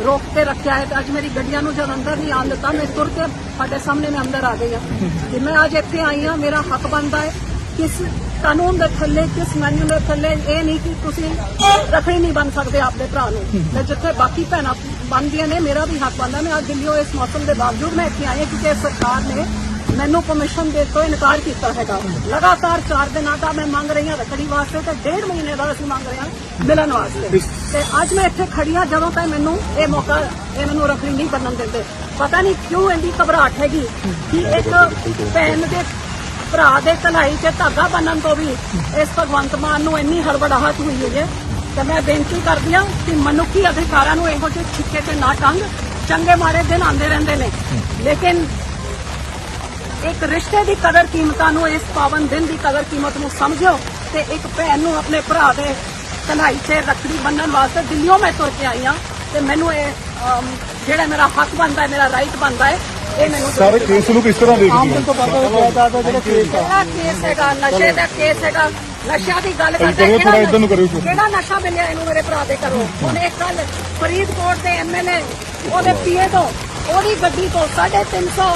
ਰੋਕ ਕੇ ਰੱਖਿਆ ਹੈ ਤੇ ਅੱਜ ਮੇਰੀ ਗੱਡੀਆਂ ਨੂੰ ਜਦ ਅੰਦਰ ਨਹੀਂ ਆਉਣ ਦਿੱਤਾ, ਮੈਂ ਤੁਰ ਕੇ ਸਾਡੇ ਸਾਹਮਣੇ ਮੈਂ ਅੰਦਰ ਆ ਗਈ ਹਾਂ। ਤੇ ਮੈਂ ਅੱਜ ਇੱਥੇ ਆਈ ਹਾਂ, ਮੇਰਾ ਹੱਕ ਬਣਦਾ ਹੈ। ਕਿਸ ਕਾਨੂੰਨ ਦੇ ਥੱਲੇ, ਕਿਸ ਮੈਨੂ ਦੇ ਥੱਲੇ, ਇਹ ਨਹੀਂ ਕਿ ਤੁਸੀਂ ਰੱਖੜੀ ਨਹੀਂ ਬਣ ਸਕਦੇ ਆਪਦੇ ਭਰਾ ਨੂੰ। ਮੈਂ ਜਿੱਥੇ ਬਾਕੀ ਭੈਣਾਂ ਬਣਦੀਆਂ ਨੇ, ਮੇਰਾ ਵੀ ਹੱਕ ਬਣਦਾ। ਮੈਂ ਅੱਜ ਦਿੱਲੀੋਂ ਇਸ ਮੌਸਮ ਦੇ ਬਾਵਜੂਦ ਮੈਂ ਇੱਥੇ ਆਈ ਹਾਂ, ਕਿਉਂਕਿ ਇਹ ਸਰਕਾਰ ਨੇ ਮੈਨੂੰ ਕਮਿਸ਼ਨ ਦੇ ਤੋਂ ਇਨਕਾਰ ਕੀਤਾ ਹੈਗਾ। ਲਗਾਤਾਰ 4 ਦਿਨਾਂ ਦਾ ਮੈਂ ਮੰਗ ਰਹੀ ਹਾਂ ਰੱਖੜੀ ਵਾਸਤੇ ਤੇ ਡੇਢ ਮਹੀਨੇ ਦਾ ਅਸੀਂ ਮੰਗ ਰਹੇ ਹਾਂ ਮਿਲਣ ਵਾਸਤੇ। ਤੇ ਅੱਜ ਮੈਂ ਇੱਥੇ ਖੜੀ ਹਾਂ, ਜਦੋਂ ਤੱਕ ਮੈਨੂੰ ਇਹ ਮੌਕਾ, ਇਹ ਮੈਨੂੰ ਰੱਖੜੀ ਨਹੀਂ ਬੰਨਣ ਦਿੰਦੇ। ਪਤਾ ਨਹੀਂ ਕਿਉਂ ਇੰਨੀ ਘਬਰਾਹਟ ਹੈਗੀ ਕਿ ਇੱਕ ਭੈਣ ਦੇ ਭਰਾ ਦੇ ਕਲਾਈ 'ਚ ਧਾਗਾ ਬੰਨਣ ਤੋਂ ਵੀ ਇਸ ਭਗਵੰਤ ਮਾਨ ਨੂੰ ਇੰਨੀ ਹੜਬੜਾਹਟ ਹੋਈ ਹੋਈ ਹੈ। ਤੇ ਮੈਂ ਬੇਨਤੀ ਕਰਦੀ ਹਾਂ ਕਿ ਮਨੁੱਖੀ ਅਧਿਕਾਰਾਂ ਨੂੰ ਇਹੋ ਜਿਹੇ ਛਿੱਕੇ ਤੇ ਨਾ ਟੰਗ ਚੰਗੇ ਮਾੜੇ ਦਿਨ ਆਉਂਦੇ ਰਹਿੰਦੇ ਨੇ। ਲੇਕਿਨ ਇੱਕ ਰਿਸ਼ਤੇ ਦੀ ਕਦਰ ਕੀਮਤਾਂ ਨੂੰ ਇਸ ਪਾਵਨ ਦਿਨ ਦੀ ਕਦਰ ਕੀਮਤ ਨੂੰ ਸਮਝੋ ਤੇ ਇੱਕ ਭੈਣ ਨੂੰ ਆਪਣੇ ਭਰਾ ਦੇ ਕਲਾਈ 'ਚ ਰੱਖੜੀ ਬੰਨਣ ਵਾਸਤੇ ਦਿੱਲੀੋਂ ਮੈਂ ਤੁਰ ਕੇ ਆਈ ਹਾਂ ਤੇ ਮੈਨੂੰ ਇਹ ਜਿਹੜਾ ਮੇਰਾ ਹੱਕ ਬਣਦਾ ਹੈ ਮੇਰਾ ਰਾਈਟ ਬਣਦਾ ਹੈ ਇਹ ਮੈਨੂੰ ਸਾਰੇ ਕੇਸ ਨੂੰ ਕਿਸ ਤਰ੍ਹਾਂ ਦੇਖਦੇ ਆਮਦਨ ਤੋਂ ਵੱਧ ਜਾਇਦਾਦ ਦਾ ਜਿਹੜਾ ਕੇਸ ਆ ਕਿਹੜਾ ਕੇਸ ਹੈਗਾ? ਨਸ਼ੇ ਦਾ ਕੇਸ ਹੈਗਾ। ਨਸ਼ਿਆਂ ਦੀ ਗੱਲ ਕਰਦੇ। ਕਿਹੜਾ ਨਸ਼ਾ ਮਿਲਿਆ ਇਹਨੂੰ ਮੇਰੇ ਭਰਾ ਦੇ ਘਰੋਂ? ਉਹਨੇ ਕੱਲ ਫਰੀਦਕੋਟ ਦੇ ਐਮਐਲਏ ਉਹਦੇ ਪੀਏ ਤੋਂ ਉਹਦੀ ਗੱਡੀ ਤੋਂ 350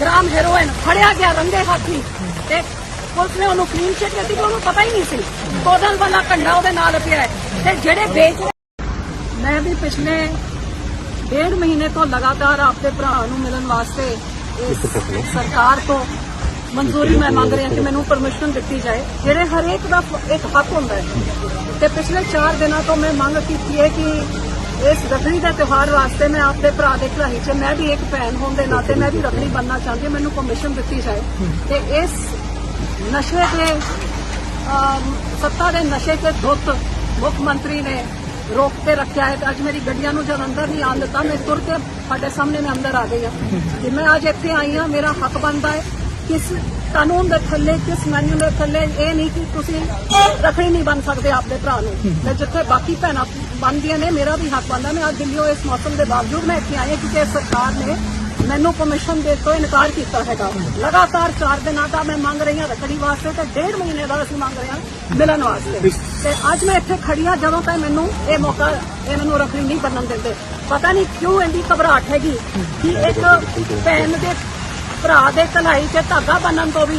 ਗ੍ਰਾਮ ਹੈਰੋਇਨ ਫੜਿਆ ਗਿਆ ਰੰਗੇ ਹੱਥੀ ਤੇ ਪੁਲਿਸ ਨੇ ਉਹਨੂੰ ਕਲੀਨ ਚਿੱਟ ਦਿੱਤੀ ਕਿ ਉਹਨੂੰ ਪਤਾ ਹੀ ਨਹੀਂ ਸੀ ਕੋਦਲ ਵਾਲਾ ਕੰਡਾ ਉਹਦੇ ਨਾਲ ਪਿਆ ਹੈ ਤੇ ਜਿਹੜੇ ਵੇਚ ਮੈਂ ਵੀ ਪਿਛਲੇ ਡੇਢ ਮਹੀਨੇ ਤੋਂ ਲਗਾਤਾਰ ਆਪਦੇ ਭਰਾ ਨੂੰ ਮਿਲਣ ਵਾਸਤੇ ਇਸ ਸਰਕਾਰ ਤੋਂ ਮਨਜ਼ੂਰੀ ਮੈਂ ਮੰਗ ਰਹੀ ਕਿ ਮੈਨੂੰ ਪਰਮਿਸ਼ਨ ਦਿੱਤੀ ਜਾਏ ਜਿਹੜੇ ਹਰੇਕ ਦਾ ਇੱਕ ਹੱਕ ਹੁੰਦਾ ਹੈ ਤੇ ਪਿਛਲੇ 4 ਦਿਨਾਂ ਤੋਂ ਮੈਂ ਮੰਗ ਕੀਤੀ ਹੈ ਕਿ ਇਸ ਰੱਖੜੀ ਦੇ ਤਿਉਹਾਰ ਵਾਸਤੇ ਮੈਂ ਆਪਣੇ ਭਰਾ ਦੇ ਘਰਾਈ 'ਚ, ਮੈਂ ਵੀ ਇੱਕ ਭੈਣ ਹੋਣ ਦੇ ਨਾਤੇ ਮੈਂ ਵੀ ਰੱਖੜੀ ਬੰਨਣਾ ਚਾਹੁੰਦੀ ਮੈਨੂੰ ਕਮਿਸ਼ਨ ਦਿੱਤੀ ਜਾਏ। ਤੇ ਇਸ ਨਸ਼ੇ ਦੇ ਸੱਤਾ ਦੇ ਨਸ਼ੇ ਤੇ ਧੁੱਤ ਮੁੱਖ ਮੰਤਰੀ ਨੇ ਰੋਕ ਕੇ ਰੱਖਿਆ ਹੈ। ਤੇ ਅੱਜ ਮੇਰੀ ਗੱਡੀਆਂ ਨੂੰ ਜਦ ਅੰਦਰ ਨਹੀਂ ਆਉਣ ਦਿੱਤਾ, ਮੈਂ ਤੁਰ ਕੇ ਸਾਡੇ ਸਾਹਮਣੇ ਮੈਂ ਅੰਦਰ ਆ ਗਈ ਹਾਂ। ਤੇ ਮੈਂ ਅੱਜ ਇੱਥੇ ਆਈ ਹਾਂ, ਮੇਰਾ ਹੱਕ ਬਣਦਾ ਹੈ। ਕਿਸ ਕਾਨੂੰਨ ਦੇ ਥੱਲੇ ਕਿਸ ਮੈਨੂ ਦੇ ਥੱਲੇ ਇਹ ਨਹੀਂ ਕਿ ਤੁਸੀਂ ਰੱਖੜੀ ਨਹੀਂ ਬਣ ਸਕਦੇ ਆਪਦੇ ਭਰਾ ਨੂੰ। ਤੇ ਜਿੱਥੇ ਬਾਕੀ ਭੈਣਾਂ ਬਣਦੀਆਂ ਨੇ ਮੇਰਾ ਵੀ ਹੱਕ ਬਣਦਾ। ਮੈਂ ਅੱਜ ਦਿੱਲੀੋਂ ਇਸ ਮੌਸਮ ਦੇ ਬਾਵਜੂਦ ਮੈਂ ਇੱਥੇ ਆਈ ਹਾਂ ਕਿਉਂਕਿ ਸਰਕਾਰ ਨੇ ਮੈਨੂੰ ਪਰਮਿਸ਼ਨ ਦੇ ਤੋਂ ਇਨਕਾਰ ਕੀਤਾ ਹੈਗਾ। ਲਗਾਤਾਰ 4 ਦਿਨਾਂ ਦਾ ਮੈਂ ਮੰਗ ਰਹੀ ਹਾਂ ਰੱਖੜੀ ਵਾਸਤੇ ਤੇ ਡੇਢ ਮਹੀਨੇ ਦਾ ਅਸੀਂ ਮੰਗ ਰਹੇ ਹਾਂ ਮਿਲਣ ਵਾਸਤੇ। ਤੇ ਅੱਜ ਮੈਂ ਇੱਥੇ ਖੜੀ ਹਾਂ ਜਦੋਂ ਤੱਕ ਮੈਨੂੰ ਇਹ ਮੌਕਾ ਇਹ ਮੈਨੂੰ ਰੱਖੜੀ ਨਹੀਂ ਬੰਨਣ ਦਿੰਦੇ। ਪਤਾ ਨਹੀਂ ਕਿਉਂ ਇੰਨੀ ਘਬਰਾਹਟ ਹੈਗੀ ਕਿ ਇੱਕ ਭੈਣ ਦੇ ਭਰਾ ਦੇ ਕਲਾਈ 'ਚ ਧਾਗਾ ਬੰਨਣ ਤੋਂ ਵੀ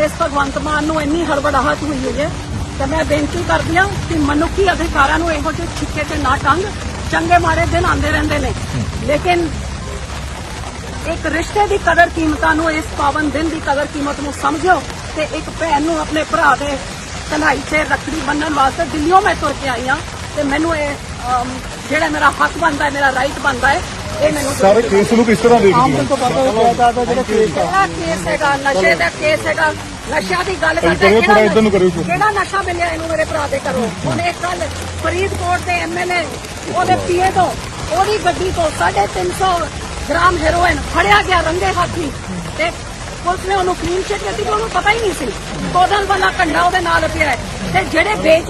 ਇਸ ਭਗਵੰਤ ਮਾਨ ਨੂੰ ਇੰਨੀ ਹੜਬੜਾਹਟ ਹੋਈ ਹੋਈ ਹੈ ਤੇ ਮੈਂ ਬੇਨਤੀ ਕਰਦੀ ਹਾਂ ਕਿ ਮਨੁੱਖੀ ਅਧਿਕਾਰਾਂ ਨੂੰ ਇਹੋ ਜਿਹੇ ਛਿੱਕੇ ਤੇ ਨਾ ਟੰਗ ਚੰਗੇ ਮਾੜੇ ਦਿਨ ਆਉਂਦੇ ਰਹਿੰਦੇ ਨੇ। ਲੇਕਿਨ ਇੱਕ ਰਿਸ਼ਤੇ ਦੀ ਕਦਰ ਕੀਮਤਾਂ ਨੂੰ ਇਸ ਪਾਵਨ ਦਿਨ ਦੀ ਕਦਰ ਕੀਮਤ ਨੂੰ ਸਮਝਿਓ ਤੇ ਇੱਕ ਭੈਣ ਨੂੰ ਆਪਣੇ ਭਰਾ ਦੇ ਕਲਾਈ 'ਚ ਰੱਖੜੀ ਬੰਨਣ ਵਾਸਤੇ ਦਿੱਲੀੋਂ ਮੈਂ ਤੁਰ ਕੇ ਆਈ ਹਾਂ ਤੇ ਮੈਨੂੰ ਇਹ ਅਮ, ਜਿਹੜਾ ਮੇਰਾ ਹੱਕ ਬਣਦਾ ਹੈ ਮੇਰਾ ਰਾਈਟ ਬਣਦਾ ਹੈ ਸਾਰੇ ਕੇਸ ਨੂੰ ਕਿਸ ਤਰ੍ਹਾਂ ਦੇਖਦੇ ਆ। ਕਿਹੜਾ ਕੇਸ ਹੈਗਾ? ਨਸ਼ੇ ਦਾ ਕੇਸ ਹੈਗਾ। ਨਸ਼ਿਆਂ ਦੀ ਗੱਲ ਕਰਦੇ ਕਰਿਓ, ਥੋੜ੍ਹਾ ਇੱਧਰ ਨੂੰ ਕਰਿਓ। ਕਿਹੜਾ ਨਸ਼ਾ ਮਿਲਿਆ ਇਹਨੂੰ ਮੇਰੇ ਭਰਾ ਦੇ ਘਰੋਂ? ਉਹਨੇ ਕੱਲ ਫਰੀਦਕੋਟ ਦੇ ਐਮਐਲਏ ਉਹਦੇ ਪੀਏ ਤੋਂ ਉਹਦੀ ਗੱਡੀ ਤੋਂ 350 ਗ੍ਰਾਮ ਹੈਰੋਇਨ ਫੜਿਆ ਗਿਆ ਰੰਗੇ ਹੱਥੀ ਤੇ ਪੁਲਿਸ ਨੇ ਉਹਨੂੰ ਕਲੀਨ ਚਿੱਟ ਦਿੱਤੀ ਉਹਨੂੰ ਪਤਾ ਹੀ ਨਹੀਂ ਸੀ। ਕੋਦਲ ਵਾਲਾ ਕੰਡਾ ਉਹਦੇ ਨਾਲ ਪਿਆ ਹੈ। ਤੇ ਜਿਹੜੇ ਵੇਚ